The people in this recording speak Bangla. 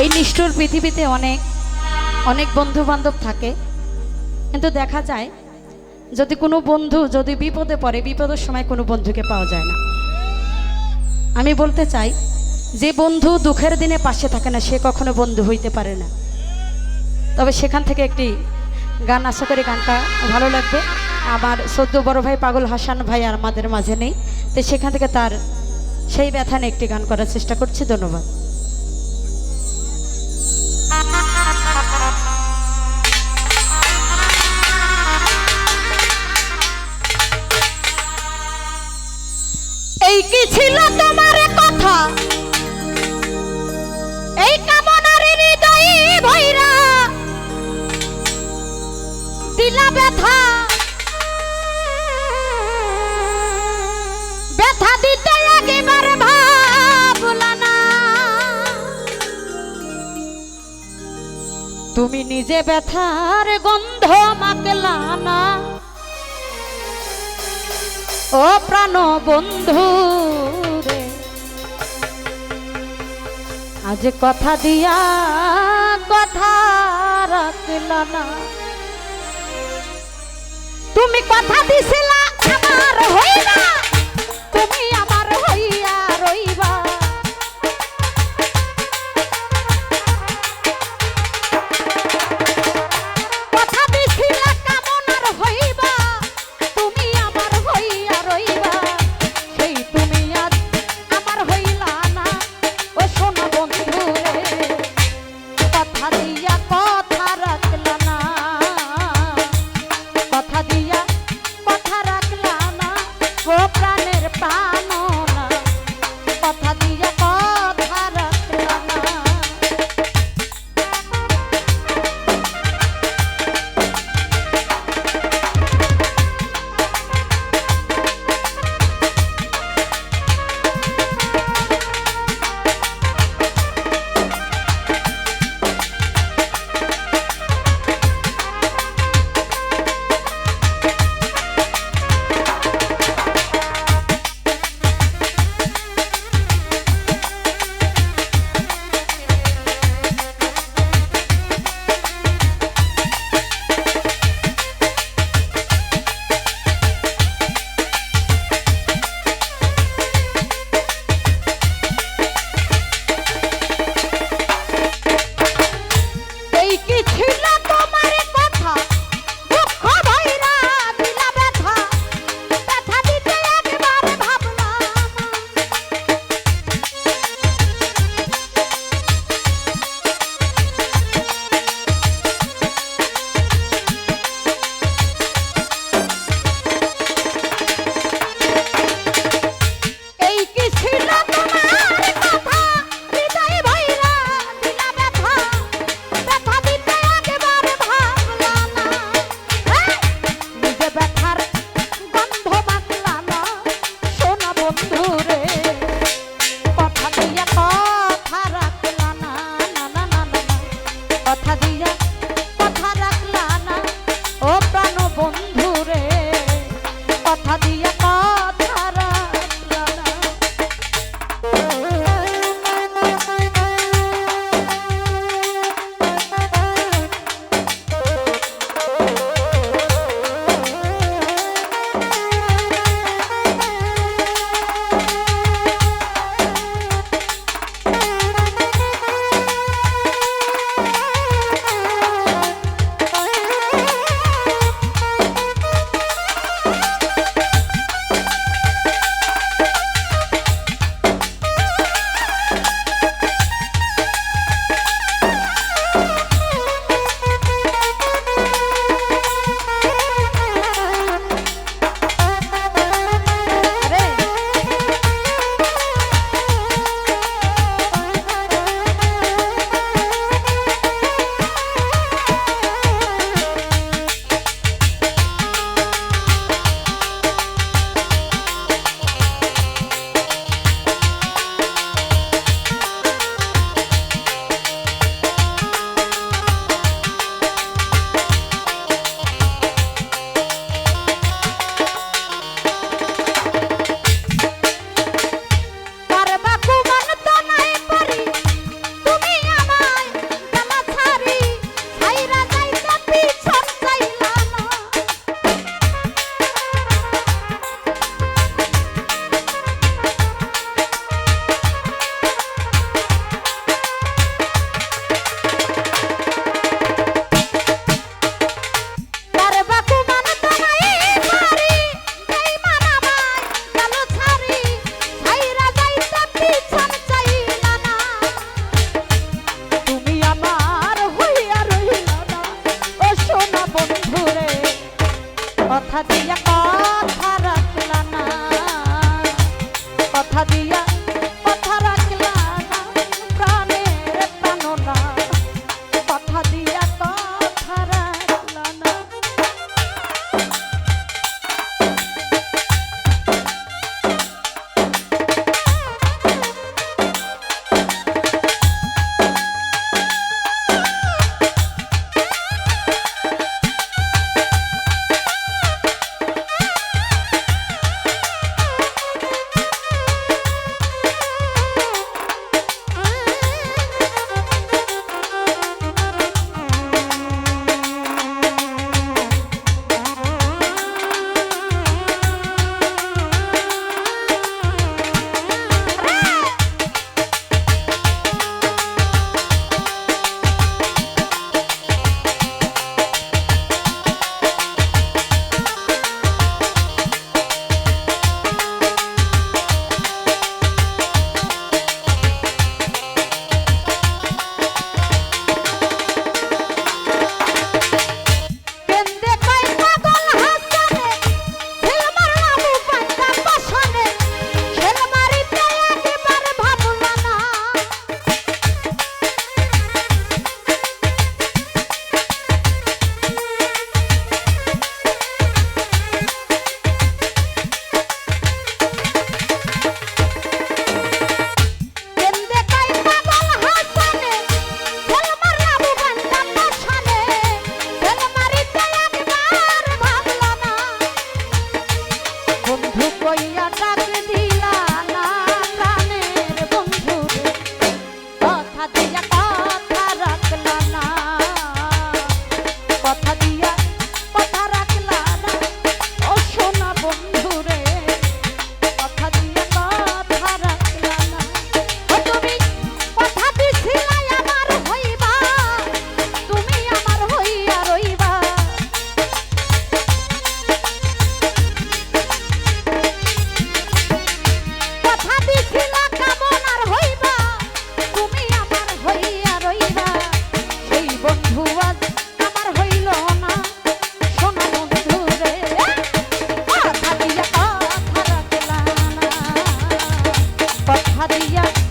এই নিষ্ঠুর পৃথিবীতে অনেক অনেক বন্ধু বান্ধব থাকে। কিন্তু দেখা যায়, যদি কোনো বন্ধু, যদি বিপদে পড়ে, বিপদের সময় কোনো বন্ধুকে পাওয়া যায় না। আমি বলতে চাই, যে বন্ধু দুঃখের দিনে পাশে থাকে না, সে কখনো বন্ধু হইতে পারে না। তবে সেখান থেকে একটি গান আশা করি গানটা ভালো লাগবে। আমার সদ্য বড় ভাই পাগল হাসান ভাই আর আমাদের মাঝে নেই, তো সেখান থেকে তার সেই ব্যথা নিয়ে একটি গান করার চেষ্টা করছি। ধন্যবাদ। ছিল তোমার কথা। এই কামনার হৃদয়ে ভৈরা দিলা ব্যথা। ব্যথা দিতে একেবার ভাবলা না। তুমি নিজে ব্যথার গন্ধ মাকলা না। ও প্রাণ বন্ধু আজ কথা দিয়া কথা রাখল না। তুমি কথা দিছিলা আমার হইবা হইয়া